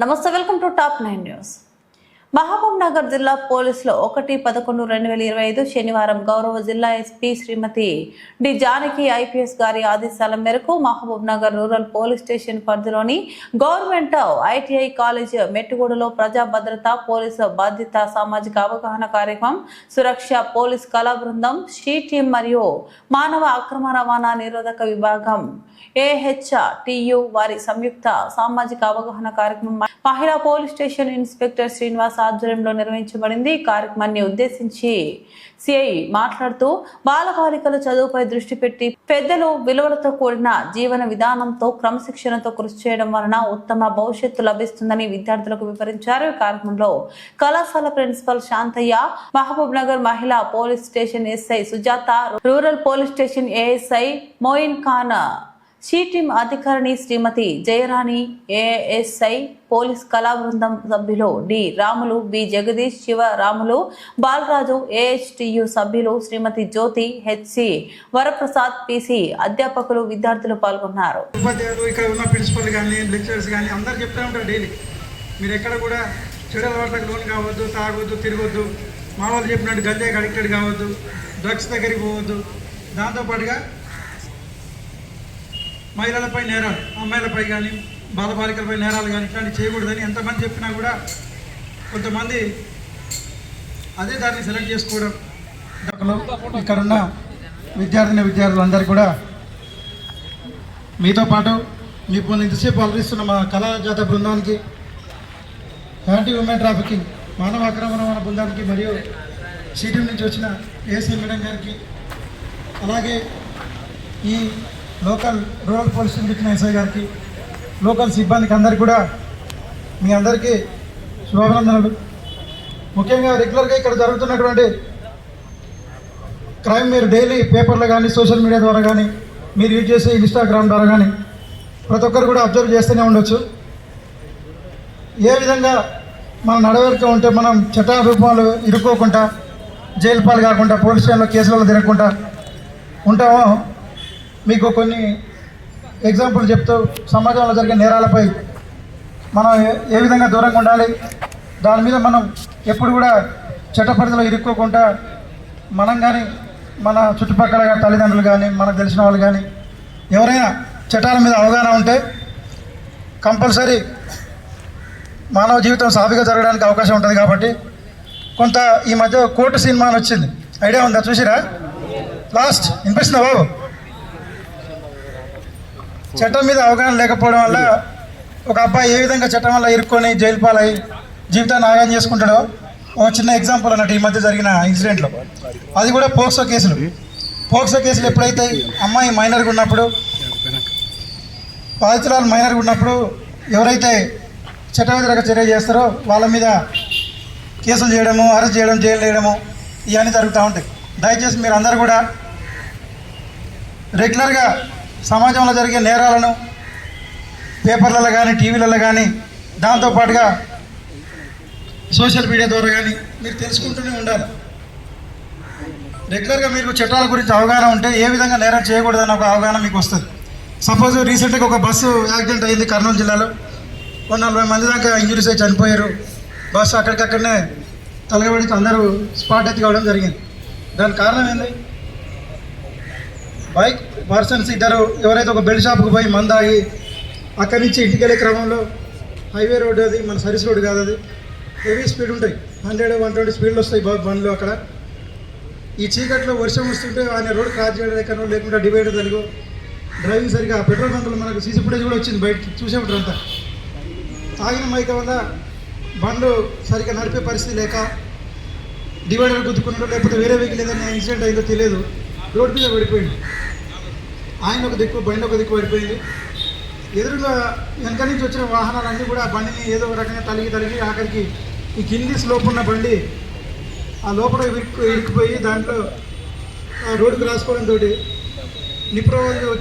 నమస్తే welcome to top nine news. Mahabubnagar జిల్లా పోలీసులు ఒకటి పదకొండు రెండు వేల ఇరవై ఐదు శనివారం గౌరవ జిల్లా SP Shrimati D Janaki IPS గారి ఆదేశాల మేరకు Mahabubnagar rural police station పరిధిలోని గవర్నమెంట్ ఐటీఐ కాలేజ్ మెట్టుగూడలో ప్రజా భద్రత పోలీసు బాధ్యత సామాజిక అవగాహన కార్యక్రమం సురక్ష పోలీస్ కళా బృందం షీ టీం మరియు మానవ అక్రమ రవాణా నిరోధక విభాగం ఏహెచ్ వారి సంయుక్త సామాజిక అవగాహన కార్యక్రమం మహిళా పోలీస్ స్టేషన్ ఇన్స్పెక్టర్ శ్రీనివాస్ ఆధ్వర్యంలో నిర్వహించబడింది. ఈ కార్యక్రమాన్ని ఉద్దేశించి సిఐ మాట్లాడుతూ బాలబాలికల చదువుపై దృష్టి పెట్టి పెద్దలు విలువలతో కూడిన జీవన విధానంతో క్రమశిక్షణతో కృషి చేయడం వలన ఉత్తమ భవిష్యత్తు లభిస్తుందని విద్యార్థులకు వివరించారు. ఈ కార్యక్రమంలో కళాశాల ప్రిన్సిపల్ శాంతయ్య మహబూబ్ నగర్ మహిళా police station SI Sujatha rural police station ASI Moin Khan she అధికారిణి Shrimati Jayarani ASI police కళా బృందం సభ్యులు D Ramulu B Jagadish Shiva Ramulu Balraju AHTU సభ్యులు శ్రీమతి జ్యోతి హెచ్సి వరప్రసాద్ పిసి అధ్యాపకులు విద్యార్థులు పాల్గొన్నారు. ఉపాధ్యాయులు ఇక్కడ ఉన్న ప్రిన్సిపల్ కానీ లెక్చరర్స్ కానీ అందరు చెప్తూ ఉంటారు డైలీ. మీరు ఎక్కడ కూడా చెడు అలవాట్లకు లోన్ కావద్దు తాగొద్దు తిరగొద్దు మామూలు చెప్పినట్టు గంజాయికి అడిక్టెడ్ కావద్దు డ్రగ్స్ దగ్గరికి పోవద్దు. దాంతోపాటుగా మహిళలపై నేరాలు అమ్మాయిలపై కానీ బాలబాలికలపై నేరాలు కానీ ఇట్లాంటివి చేయకూడదని ఎంతమంది చెప్పినా కూడా కొంతమంది అదే దాన్ని సెలెక్ట్ చేసుకోవడం. ఇక్కడున్న విద్యార్థిని విద్యార్థులందరూ కూడా మీతో పాటు మీకు ఇంతసేపు అలరిస్తున్న మా కళాజాత బృందానికి యాంటీ ఉమెన్ ట్రాఫికింగ్ మానవ ఆక్రమణ బృందానికి మరియు సిటీ నుంచి వచ్చిన ఏసీ మేడం గారికి అలాగే ఈ లోకల్ రూరల్ పోలీస్ ఇచ్చిన ఎస్ఐ గారికి లోకల్ సిబ్బందికి అందరికీ కూడా మీ అందరికీ శుభాభినందనలు. ముఖ్యంగా రెగ్యులర్గా ఇక్కడ జరుగుతున్నటువంటి క్రైమ్ మీరు డైలీ పేపర్లో కానీ సోషల్ మీడియా ద్వారా కానీ మీరు యూజ్ చేసే ఇన్స్టాగ్రామ్ ద్వారా కానీ ప్రతి ఒక్కరు కూడా అబ్జర్వ్ చేస్తూనే ఉండొచ్చు. ఏ విధంగా మనం నడవడిక ఉంటే మనం చట్ట రూపంలో ఇరుక్కోకుండా జైలు పాలు కాకుండా పోలీస్ స్టేషన్లో కేసులలో తిరగకుండా ఉంటామో మీకు కొన్ని ఎగ్జాంపుల్ చెప్తూ సమాజంలో జరిగే నేరాలపై మనం ఏ- ఏ విధంగా దూరంగా ఉండాలి? దాని మీద మనం ఎప్పుడు కూడా చట్ట పరిధిలో ఇరుక్కోకుండా మనం కానీ మన చుట్టుపక్కల తల్లిదండ్రులు కానీ మనకు తెలిసిన వాళ్ళు కానీ ఎవరైనా చట్టాల మీద అవగాహన ఉంటే కంపల్సరీ మానవ జీవితం సాఫీగా జరగడానికి అవకాశం ఉంటుంది కాబట్టి కొంత ఈ మధ్య కోర్టు సినిమా అని వచ్చింది. ఐడియా ఉందా? చూసిరా? లాస్ట్. వినిపిస్తుందా బాబు? చట్టం మీద అవగాహన లేకపోవడం వల్ల ఒక అబ్బాయి ఏ విధంగా చట్టం వల్ల ఇరుక్కొని జైలు పాలై జీవితాన్ని ఆగాం చేసుకుంటాడో ఒక చిన్న ఎగ్జాంపుల్ అన్నట్టు ఈ మధ్య జరిగిన ఇన్సిడెంట్లో అది కూడా పోక్సో కేసులు. పోక్సో కేసులు ఎప్పుడైతే అమ్మాయి మైనర్గా ఉన్నప్పుడు బాధితురాలు మైనర్గా ఉన్నప్పుడు ఎవరైతే చట్ట వ్యతిరేక చర్య చేస్తారో వాళ్ళ మీద కేసులు చేయడము అరెస్ట్ చేయడం జైలు వేయడము ఇవన్నీ జరుగుతూ ఉంటాయి. దయచేసి మీరు అందరూ కూడా రెగ్యులర్గా సమాజంలో జరిగే నేరాలను పేపర్లలో కానీ టీవీలలో కానీ దాంతోపాటుగా సోషల్ మీడియా ద్వారా కానీ మీరు తెలుసుకుంటూనే ఉండాలి. రెగ్యులర్గా మీకు చట్టాల గురించి అవగాహన ఉంటే ఏ విధంగా నేరం చేయకూడదన్న ఒక అవగాహన మీకు వస్తుంది. సపోజ్ రీసెంట్గా ఒక బస్సు యాక్సిడెంట్ అయింది కర్నూలు జిల్లాలో. ఒక నలభై మంది దాకా ఇంజురీస్ అయి చనిపోయారు. బస్సు అక్కడికక్కడనే తలగబడి అందరూ స్పాట్ డెత్ కావడం జరిగింది. దానికి కారణం ఏంది? బైక్ పర్సన్స్ ఇద్దరు ఎవరైతే ఒక బెల్ట్ షాప్కి పోయి మందాగి అక్కడి నుంచి ఇంటికి వెళ్ళే క్రమంలో హైవే రోడ్ అది మన సర్వీస్ రోడ్ కాదు అది. హెవీ స్పీడ్ ఉంటాయి. హండ్రెడ్ వన్ ట్వంటీ స్పీడ్లు వస్తాయి బండ్లు అక్కడ. ఈ చీకట్లో వర్షం వస్తుంటే ఆయన రోడ్ క్రాస్ చేయడం ఎక్కడో లేకుండా డివైడర్ తెలుగు. డ్రైవింగ్ సరిగా పెట్రోల్ బంకులు మనకు సీసీ ఫుటేజ్ కూడా వచ్చింది బయటకి చూసే అంతా. తాగిన మైక వల్ల బండ్లు సరిగ్గా నడిపే పరిస్థితి లేక డివైడర్ గుద్దుకున్నాడో లేకపోతే వేరే వెహికల్ ఏదైనా ఇన్సిడెంట్ అయిందో తెలియదు. రోడ్ మీద పడిపోయింది ఆయన ఒక దిక్కు బండి ఒక దిక్కు పడిపోయింది. ఎదురుగా వెనక నుంచి వచ్చిన వాహనాలన్నీ కూడా ఆ బండిని ఏదో ఒక రకంగా తలిగి తలిగి ఆఖరికి ఈ కింది స్లోప్ ఉన్న బండి ఆ లోపల ఇరుక్కు ఇరుక్కుపోయి దాంట్లో ఆ రోడ్డుకు రాసుకోవడంతో నిప్రవాది వచ్చి